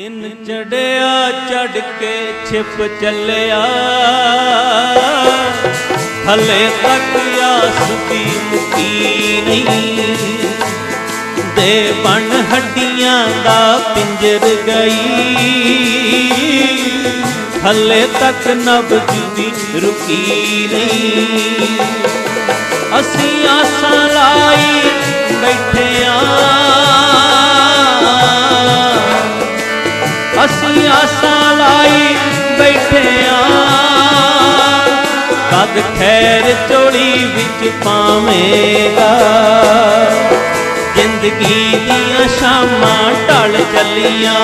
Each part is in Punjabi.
ਦਿਨ ਚੜਿਆ ਚੜ ਕੇ ਛਿਪ ਚੱਲਿਆ। ਹਲੇ ਤੱਕ ਆਸ ਦੀ ਮੁਕੀ ਨਹੀਂ। ਦੇ ਬਣ ਹੱਡੀਆਂ ਦਾ ਪਿੰਜਰ ਗਈ। ਹਲੇ ਤੱਕ ਨਬਜ ਦੀ ਰੁਕੀ ਨਹੀਂ। ਅਸੀਂ ਆਸਾਂ ਲਾਈ ਬੈਠੇ ਕਦ ਖੈਰ ਚੋੜੀ ਵਿੱਚ ਪਾਵੇਂਗਾ। ਜ਼ਿੰਦਗੀ ਦੀਆਂ ਸ਼ਾਮਾਂ ਢਲ ਚੱਲੀਆਂ।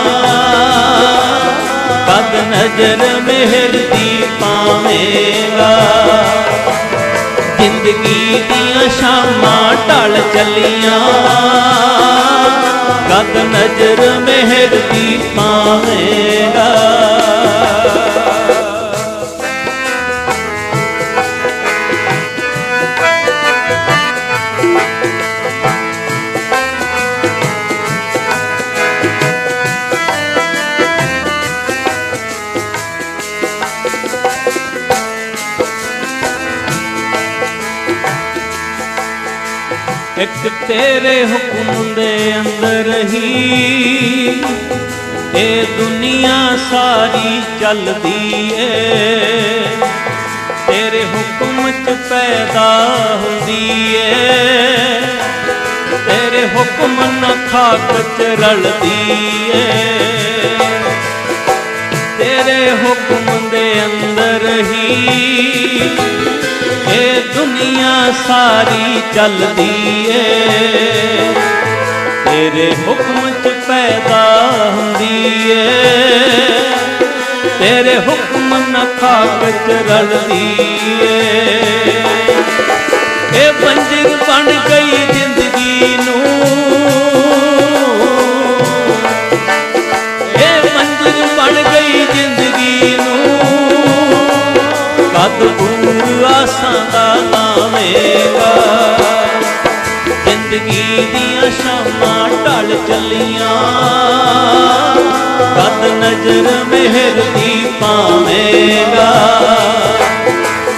ਕਦ ਨਜ਼ਰ ਮਿਹਰ ਦੀ ਪਾਵੇਂਗਾ। ਜ਼ਿੰਦਗੀ ਦੀਆਂ ਸ਼ਾਮਾਂ ਢਲ ਚੱਲੀਆਂ। ਕਦ ਨਜ਼ਰ ਮਿਹਰ ਦੀ ਇੱਕ ਤੇਰੇ ਹੁਕਮ ਦੇ ਅੰਦਰ ਹੀ। ਇਹ ਦੁਨੀਆ ਸਾਰੀ ਚੱਲਦੀ ਏ। ਤੇਰੇ ਹੁਕਮ ਚ ਪੈਦਾ ਹੁੰਦੀ ਏ। ਤੇਰੇ ਹੁਕਮ ਨਾਲ ਖਾਕ ਚ ਰਲਦੀ ਏ। ਤੇਰੇ ਹੁਕਮ ਦੇ ਅੰਦਰ ਹੀ ਦੁਨੀਆ ਸਾਰੀ ਚੱਲਦੀ ਏ। ਤੇਰੇ ਹੁਕਮ ਚ ਪੈਦਾ ਹੁੰਦੀ ਏ। ਤੇਰੇ ਹੁਕਮ ਨਾਲ ਖਾਕ ਚ ਰਲਦੀ ਏ। ਇਹ ਬੰਜਰ ਬਣ ਗਈ ਜ਼ਿੰਦਗੀ ਨੂੰ। ਇਹ ਮੰਜ਼ਿਲ ਬਣ ਗਈ ਜ਼ਿੰਦਗੀ ਨੂੰ। ਕਦ ਦੂਰ ਆਸਾਂ ਦਾ ਲਾਵੇਂਗਾ ਜ਼ਿੰਦਗੀ ਦੀਆਂ ਸ਼ਾਮਾਂ ਢਲ ਚੱਲੀਆਂ। ਕਦ ਨਜ਼ਰ ਮਿਹਰ ਦੀ ਪਾਵੇਂਗਾ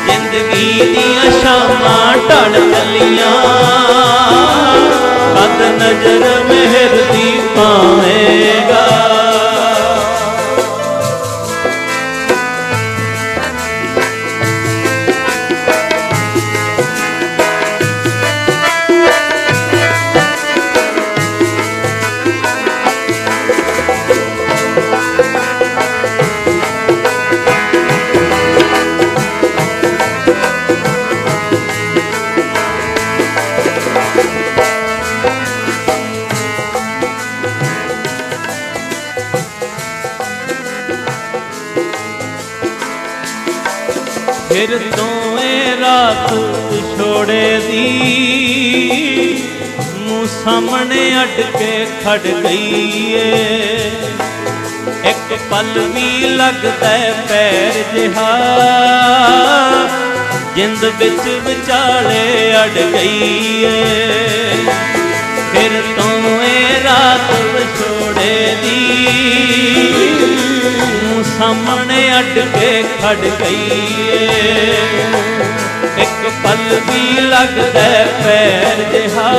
ਜ਼ਿੰਦਗੀ ਦੀਆਂ ਸ਼ਾਮਾਂ ਢਲ ਚੱਲੀਆਂ। ਕਦ ਨਜ਼ਰ ਫਿਰ ਦੋਵੇਂ ਰਾਤ ਛੋੜੇ ਦੀ ਮੂੰਹ ਸਾਹਮਣੇ ਅੱਡ ਕੇ ਖੜ ਗਈ ਏ ਇੱਕ ਪਲ ਵੀ ਲੱਗਦਾ ਹੈ ਪੈਰ ਜਿਹਾ। ਜਿੰਦ ਵਿੱਚ ਵਿਚਾਲੇ ਅੜ ਗਈ ਏ ਫਿਰ ਤੋਂ ਇਹ ਰਾਤ ਵਿਛੋੜੇ ਦੀ ਸਾਹਮਣੇ ਅੱਡ ਕੇ ਖੜ ਗਈ ਏ। ਇੱਕ ਪਲ ਵੀ ਲੱਗਦਾ ਪੈਰ ਜਿਹਾ।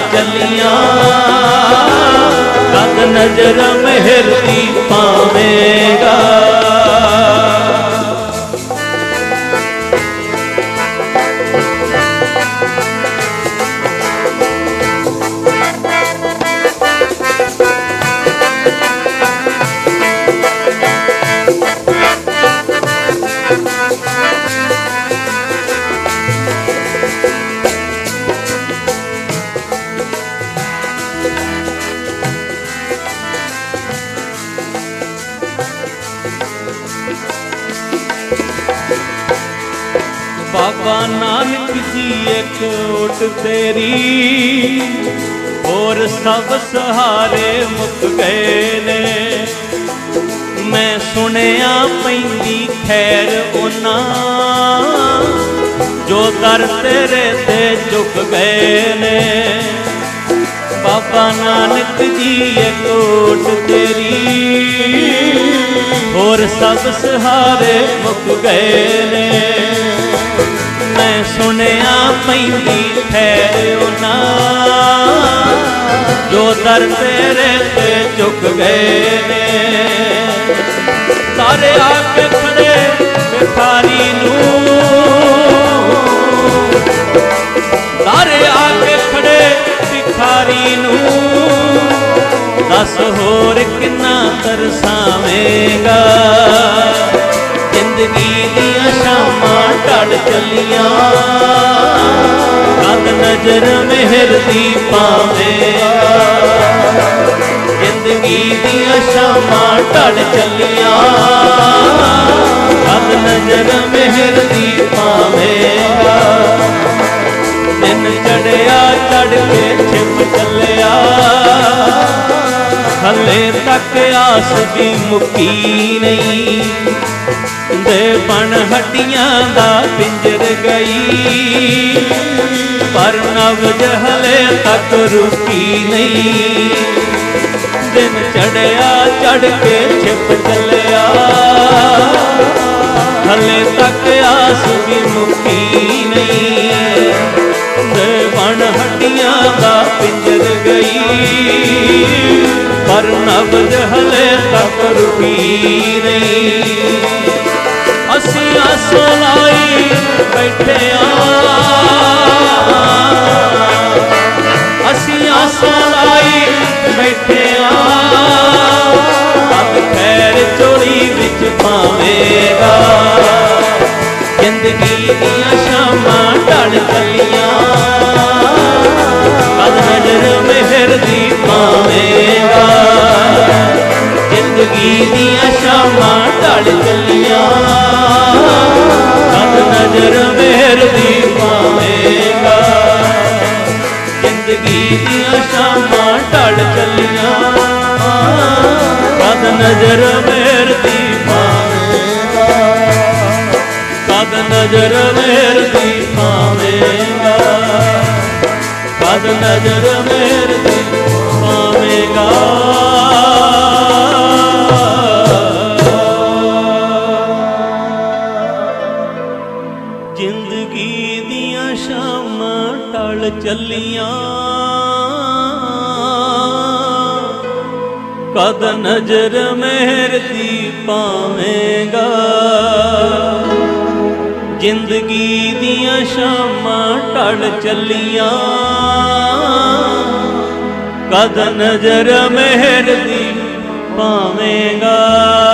ਸ਼ਾਮਾਂ ਢਲ ਚੱਲੀਆਂ ਕਦ ਨਜ਼ਰ ਮਿਹਰ ਦੀ ਪਾਵੇਂਗਾ ਬਾਬਾ ਨਾਨਕ ਜੀ, ਇੱਕ ਓਟ ਤੇਰੀ। ਹੋਰ ਸਭ ਸਹਾਰੇ ਮੁੱਕ ਗਏ ਨੇ। ਮੈਂ ਸੁਣਿਆ ਪੈਂਦੀ ਖੈਰ ਉਹਨਾਂ, ਜੋ ਦਰ ਤੇਰੇ ਤੇ ਝੁਕ ਗਏ ਨੇ। ਬਾਬਾ ਨਾਨਕ ਜੀ, ਇੱਕ ਓਟ ਤੇਰੀ। ਹੋਰ ਸਭ ਸਹਾਰੇ ਮੁੱਕ ਗਏ ਨੇ। ਮੈਂ ਸੁਣਿਆ ਪੈਂਦੀ ਖੈਰ ਉਹਨਾਂ ਜੋ ਦਰ ਤੇਰੇ ਤੇ ਝੁਕ ਗਏ ਨੇ। ਸਾਰੇ ਆ ਕੇ ਖੜੇ ਵਿਖਾਰੀ ਨੂੰ। ਸਾਰੇ ਆ ਕੇ ਖੜੇ ਭਿਖਾਰੀ ਨੂੰ। ਦੱਸ ਹੋਰ ਕਿੰਨਾ ਤਰਸਾਵੇਂਗਾ ਜ਼ਿੰਦਗੀ ਦੀਆਂ ਸ਼ਾਮਾਂ ਢਲ ਚੱਲੀਆਂ। ਕਦ ਨਜ਼ਰ ਮਿਹਰ ਦੀ ਪਾਵੇਂਗਾ ਜ਼ਿੰਦਗੀ ਦੀਆਂ ਸ਼ਾਮਾਂ ਢਲ ਚੱਲੀਆਂ। ਕਦ ਨਜ਼ਰ ਮਿਹਰ ਦੀ ਪਾਵੇਂਗਾ ਦਿਨ ਚੜਿਆ ਚੜ ਕੇ ਛਿਪ ਚੱਲਿਆ। ਹੱਲੇ ਤੱਕ ਆਸ ਦੀ ਮੁੱਕੀ ਨਹੀਂ। ਦੇ ਬਣ ਹੱਡੀਆਂ ਦਾ ਪਿੰਜਰ ਗਈ। ਪਰ ਨਵਜ ਹਲੇ ਤੱਕ ਰੁਕੀ ਨਹੀਂ। ਦਿਨ ਚੜਿਆ ਚੜ ਕੇ ਛਿਪ ਚੱਲਿਆ। ਹਲੇ ਤੱਕ ਆਸ ਦੀ ਮੁੱਕੀ ਨਹੀਂ। ਦੇ ਬਣ ਹੱਡੀਆਂ ਦਾ ਪਿੰਜਰ ਗਈ। ਪਰ ਨਬਜ ਹਲੇ ਤੱਕ ਰੁਕੀ ਨਹੀਂ। ਅਸੀਂ ਆਸ ਲਾਈ ਬੈਠੇ ਆ। ਅਸੀਂ ਆਸੋਂ ਲਾਈ ਬੈਠੇ ਆ। ਅਬ ਖੈਰ ਚੋਰੀ ਵਿੱਚ ਪਾਵੇਗਾ ਜ਼ਿੰਦਗੀ ਦੀਆਂ ਸ਼ਾਮਾਂ ਢਲ ਚੱਲੀਆਂ ਨਜ਼ਰ ਮੇਰ ਦੀ ਪਾਵੇਗਾ ਜ਼ਿੰਦਗੀ ਦੀਆਂ ਸ਼ਾਮਾਂ ਢਲ ਚੱਲੀਆਂ। ਕਦ ਨਜ਼ਰ ਮਿਹਰ ਦੀ ਪਾਵੇਗਾ ਕਦ ਨਜ਼ਰ ਮਿਹਰ ਦੀ ਪਾਵੇਗਾ ਕਦ ਨਜ਼ਰ ਸ਼ਾਮਾਂ ਚੱਲੀਆਂ। ਕਦ ਨਜ਼ਰ ਮਿਹਰ ਦੀ ਪਾਵੇਂਗਾ। ਜ਼ਿੰਦਗੀ ਦੀਆਂ ਸ਼ਾਮਾਂ ਢਲ ਚੱਲੀਆਂ। ਕਦ ਨਜ਼ਰ ਮਿਹਰ ਦੀ ਪਾਵੇਂਗਾ।